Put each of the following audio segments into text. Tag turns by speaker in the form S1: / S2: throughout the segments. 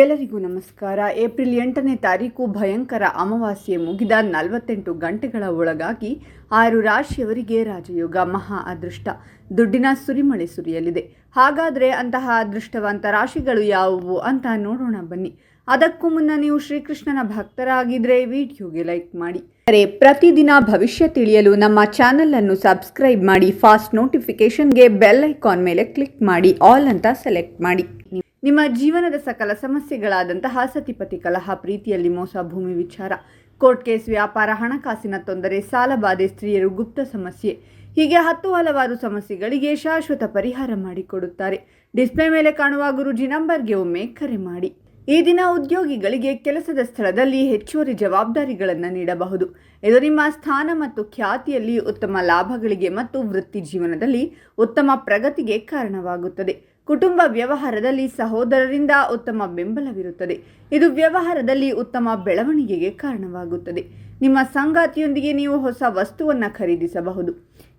S1: ಎಲ್ಲರಿಗೂ ನಮಸ್ಕಾರ. ಏಪ್ರಿಲ್ ಎಂಟನೇ ತಾರೀಕು ಭಯಂಕರ ಅಮಾವಾಸ್ಯೆ ಮುಗಿದ ನಲವತ್ತೆಂಟು ಗಂಟೆಗಳ ಒಳಗಾಗಿ ಆರು ರಾಶಿಯವರಿಗೆ ರಾಜಯೋಗ ಮಹಾ ಅದೃಷ್ಟ. ದುಡ್ಡಿನ ಸುರಿಮಳೆ ಸುರಿಯಲಿದೆ. ಹಾಗಾದರೆ ಅಂತಹ ಅದೃಷ್ಟವಂತ ರಾಶಿಗಳು ಯಾವುವು ಅಂತ ನೋಡೋಣ ಬನ್ನಿ. ಅದಕ್ಕೂ ಮುನ್ನ ನೀವು ಶ್ರೀಕೃಷ್ಣನ ಭಕ್ತರಾಗಿದ್ರೆ ವಿಡಿಯೋಗೆ ಲೈಕ್ ಮಾಡಿ. ಅರೆ, ಪ್ರತಿದಿನ ಭವಿಷ್ಯ ತಿಳಿಯಲು ನಮ್ಮ ಚಾನಲನ್ನು ಸಬ್ಸ್ಕ್ರೈಬ್ ಮಾಡಿ, ಫಾಸ್ಟ್ ನೋಟಿಫಿಕೇಷನ್ಗೆ ಬೆಲ್ ಐಕಾನ್ ಮೇಲೆ ಕ್ಲಿಕ್ ಮಾಡಿ, ಆಲ್ ಅಂತ ಸೆಲೆಕ್ಟ್ ಮಾಡಿ. ನಿಮ್ಮ ಜೀವನದ ಸಕಲ ಸಮಸ್ಯೆಗಳಾದಂತಹ ಸತಿಪತಿ ಕಲಹ, ಪ್ರೀತಿಯಲ್ಲಿ ಮೋಸ, ಭೂಮಿ ವಿಚಾರ, ಕೋರ್ಟ್ ಕೇಸ್, ವ್ಯಾಪಾರ, ಹಣಕಾಸಿನ ತೊಂದರೆ ಸಾಲಬಾಧೆ ಸ್ತ್ರೀಯರು ಗುಪ್ತ ಸಮಸ್ಯೆ, ಹೀಗೆ ಹತ್ತು ಹಲವಾರು ಸಮಸ್ಯೆಗಳಿಗೆ ಶಾಶ್ವತ ಪರಿಹಾರ ಮಾಡಿಕೊಡುತ್ತಾರೆ. ಡಿಸ್ಪ್ಲೇ ಮೇಲೆ ಕಾಣುವ ಗುರುಜಿ ನಂಬರ್ಗೆ ಒಮ್ಮೆ ಕರೆ ಮಾಡಿ. ಈ ದಿನ ಉದ್ಯೋಗಿಗಳಿಗೆ ಕೆಲಸದ ಸ್ಥಳದಲ್ಲಿ ಹೆಚ್ಚುವರಿ ಜವಾಬ್ದಾರಿಗಳನ್ನು ನೀಡಬಹುದು. ಇದು ನಿಮ್ಮ ಸ್ಥಾನ ಮತ್ತು ಖ್ಯಾತಿಯಲ್ಲಿ ಉತ್ತಮ ಲಾಭಗಳಿಗೆ ಮತ್ತು ವೃತ್ತಿ ಜೀವನದಲ್ಲಿ ಉತ್ತಮ ಪ್ರಗತಿಗೆ ಕಾರಣವಾಗುತ್ತದೆ. ಕುಟುಂಬ ವ್ಯವಹಾರದಲ್ಲಿ ಸಹೋದರರಿಂದ ಉತ್ತಮ ಬೆಂಬಲವಿರುತ್ತದೆ. ಇದು ವ್ಯವಹಾರದಲ್ಲಿ ಉತ್ತಮ ಬೆಳವಣಿಗೆಗೆ ಕಾರಣವಾಗುತ್ತದೆ. ನಿಮ್ಮ ಸಂಗಾತಿಯೊಂದಿಗೆ ನೀವು ಹೊಸ ವಸ್ತುವನ್ನು ಖರೀದಿಸಬಹುದು.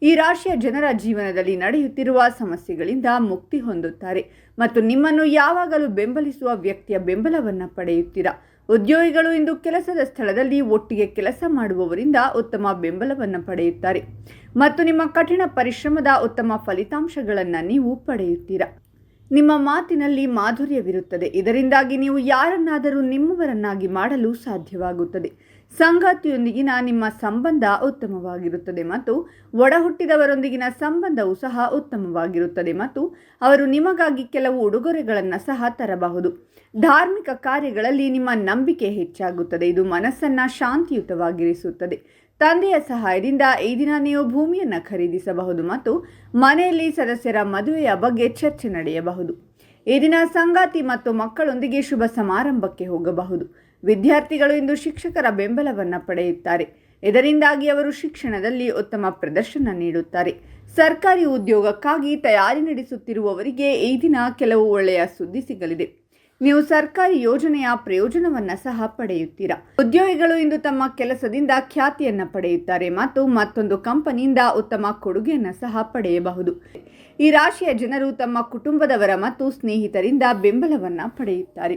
S1: ಈ ರಾಶಿಯ ಜನರ ಜೀವನದಲ್ಲಿ ನಡೆಯುತ್ತಿರುವ ಸಮಸ್ಯೆಗಳಿಂದ ಮುಕ್ತಿ ಹೊಂದುತ್ತಾರೆ ಮತ್ತು ನಿಮ್ಮನ್ನು ಯಾವಾಗಲೂ ಬೆಂಬಲಿಸುವ ವ್ಯಕ್ತಿಯ ಬೆಂಬಲವನ್ನು ಪಡೆಯುತ್ತೀರಾ? ಉದ್ಯೋಗಿಗಳು ಇಂದು ಕೆಲಸದ ಸ್ಥಳದಲ್ಲಿ ಒಟ್ಟಿಗೆ ಕೆಲಸ ಮಾಡುವವರಿಂದ ಉತ್ತಮ ಬೆಂಬಲವನ್ನು ಪಡೆಯುತ್ತಾರೆ ಮತ್ತು ನಿಮ್ಮ ಕಠಿಣ ಪರಿಶ್ರಮದ ಉತ್ತಮ ಫಲಿತಾಂಶಗಳನ್ನು ನೀವು ಪಡೆಯುತ್ತೀರಾ? ನಿಮ್ಮ ಮಾತಿನಲ್ಲಿ ಮಾಧುರ್ಯವಿರುತ್ತದೆ. ಇದರಿಂದಾಗಿ ನೀವು ಯಾರನ್ನಾದರೂ ನಿಮ್ಮವರನ್ನಾಗಿ ಮಾಡಲು ಸಾಧ್ಯವಾಗುತ್ತದೆ. ಸಂಗಾತಿಯೊಂದಿಗಿನ ನಿಮ್ಮ ಸಂಬಂಧ ಉತ್ತಮವಾಗಿರುತ್ತದೆ ಮತ್ತು ಒಡಹುಟ್ಟಿದವರೊಂದಿಗಿನ ಸಂಬಂಧವೂ ಸಹ ಉತ್ತಮವಾಗಿರುತ್ತದೆ ಮತ್ತು ಅವರು ನಿಮಗಾಗಿ ಕೆಲವು ಉಡುಗೊರೆಗಳನ್ನು ಸಹ ತರಬಹುದು. ಧಾರ್ಮಿಕ ಕಾರ್ಯಗಳಲ್ಲಿ ನಿಮ್ಮ ನಂಬಿಕೆ ಹೆಚ್ಚಾಗುತ್ತದೆ. ಇದು ಮನಸ್ಸನ್ನು ಶಾಂತಿಯುತವಾಗಿರಿಸುತ್ತದೆ. ತಂದೆಯ ಸಹಾಯದಿಂದ ಈ ದಿನ ನೀವು ಭೂಮಿಯನ್ನು ಖರೀದಿಸಬಹುದು ಮತ್ತು ಮನೆಯಲ್ಲಿ ಸದಸ್ಯರ ಮದುವೆಯ ಬಗ್ಗೆ ಚರ್ಚೆ ನಡೆಯಬಹುದು. ಈ ದಿನ ಸಂಗಾತಿ ಮತ್ತು ಮಕ್ಕಳೊಂದಿಗೆ ಶುಭ ಸಮಾರಂಭಕ್ಕೆ ಹೋಗಬಹುದು. ವಿದ್ಯಾರ್ಥಿಗಳು ಇಂದು ಶಿಕ್ಷಕರ ಬೆಂಬಲವನ್ನು ಪಡೆಯುತ್ತಾರೆ. ಇದರಿಂದಾಗಿ ಅವರು ಶಿಕ್ಷಣದಲ್ಲಿ ಉತ್ತಮ ಪ್ರದರ್ಶನ ನೀಡುತ್ತಾರೆ. ಸರ್ಕಾರಿ ಉದ್ಯೋಗಕ್ಕಾಗಿ ತಯಾರಿ ನಡೆಸುತ್ತಿರುವವರಿಗೆ ಈ ದಿನ ಕೆಲವು ಒಳ್ಳೆಯ ಸುದ್ದಿ ಸಿಗಲಿದೆ. ನೀವು ಸರ್ಕಾರಿ ಯೋಜನೆಯ ಪ್ರಯೋಜನವನ್ನ ಸಹ ಪಡೆಯುತ್ತೀರಾ? ಉದ್ಯೋಗಿಗಳು ಇಂದು ತಮ್ಮ ಕೆಲಸದಿಂದ ಖ್ಯಾತಿಯನ್ನ ಪಡೆಯುತ್ತಾರೆ ಮತ್ತು ಮತ್ತೊಂದು ಕಂಪನಿಯಿಂದ ಉತ್ತಮ ಕೊಡುಗೆಯನ್ನ ಸಹ ಪಡೆಯಬಹುದು. ಈ ರಾಶಿಯ ಜನರು ತಮ್ಮ ಕುಟುಂಬದವರ ಮತ್ತು ಸ್ನೇಹಿತರಿಂದ ಬೆಂಬಲವನ್ನ ಪಡೆಯುತ್ತಾರೆ.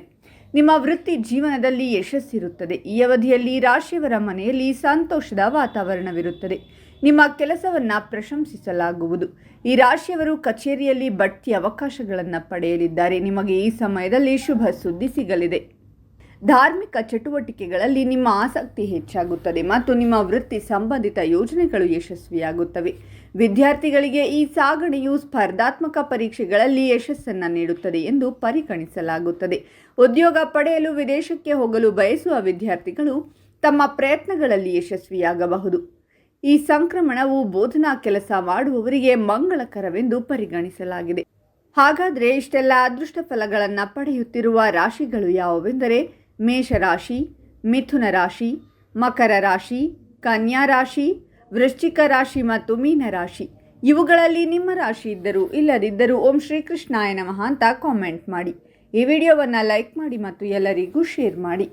S1: ನಿಮ್ಮ ವೃತ್ತಿ ಜೀವನದಲ್ಲಿ ಯಶಸ್ಸಿರುತ್ತದೆ. ಈ ಅವಧಿಯಲ್ಲಿ ರಾಶಿಯವರ ಮನೆಯಲ್ಲಿ ಸಂತೋಷದ ವಾತಾವರಣವಿರುತ್ತದೆ. ನಿಮ್ಮ ಕೆಲಸವನ್ನು ಪ್ರಶಂಸಿಸಲಾಗುವುದು. ಈ ರಾಶಿಯವರು ಕಚೇರಿಯಲ್ಲಿ ಬಡ್ತಿ ಅವಕಾಶಗಳನ್ನು ಪಡೆಯಲಿದ್ದಾರೆ. ನಿಮಗೆ ಈ ಸಮಯದಲ್ಲಿ ಶುಭ ಸುದ್ದಿ ಸಿಗಲಿದೆ. ಧಾರ್ಮಿಕ ಚಟುವಟಿಕೆಗಳಲ್ಲಿ ನಿಮ್ಮ ಆಸಕ್ತಿ ಹೆಚ್ಚಾಗುತ್ತದೆ ಮತ್ತು ನಿಮ್ಮ ವೃತ್ತಿ ಸಂಬಂಧಿತ ಯೋಜನೆಗಳು ಯಶಸ್ವಿಯಾಗುತ್ತವೆ. ವಿದ್ಯಾರ್ಥಿಗಳಿಗೆ ಈ ಸಾಗಣೆಯು ಸ್ಪರ್ಧಾತ್ಮಕ ಪರೀಕ್ಷೆಗಳಲ್ಲಿ ಯಶಸ್ಸನ್ನು ನೀಡುತ್ತದೆ ಎಂದು ಪರಿಗಣಿಸಲಾಗುತ್ತದೆ. ಉದ್ಯೋಗ ಪಡೆಯಲು ವಿದೇಶಕ್ಕೆ ಹೋಗಲು ಬಯಸುವ ವಿದ್ಯಾರ್ಥಿಗಳು ತಮ್ಮ ಪ್ರಯತ್ನಗಳಲ್ಲಿ ಯಶಸ್ವಿಯಾಗಬಹುದು. ಈ ಸಂಕ್ರಮಣವು ಬೋಧನಾ ಕೆಲಸ ಮಾಡುವವರಿಗೆ ಮಂಗಳಕರವೆಂದು ಪರಿಗಣಿಸಲಾಗಿದೆ. ಹಾಗಾದರೆ ಇಷ್ಟೆಲ್ಲ ಅದೃಷ್ಟ ಫಲಗಳನ್ನು ಪಡೆಯುತ್ತಿರುವ ರಾಶಿಗಳು ಯಾವುವೆಂದರೆ ಮೇಷರಾಶಿ ಮಿಥುನ ರಾಶಿ, ಮಕರ ರಾಶಿ, ಕನ್ಯಾ ರಾಶಿ, ವೃಶ್ಚಿಕ ರಾಶಿ ಮತ್ತು ಮೀನ ರಾಶಿ. ಇವುಗಳಲ್ಲಿ ನಿಮ್ಮ ರಾಶಿ ಇದ್ದರೂ ಇಲ್ಲದಿದ್ದರೂ ಓಂ ಶ್ರೀಕೃಷ್ಣಾಯ ನಮಃ ಅಂತ ಕಾಮೆಂಟ್ ಮಾಡಿ. ಈ ವಿಡಿಯೋವನ್ನು ಲೈಕ್ ಮಾಡಿ ಮತ್ತು ಎಲ್ಲರಿಗೂ ಶೇರ್ ಮಾಡಿ.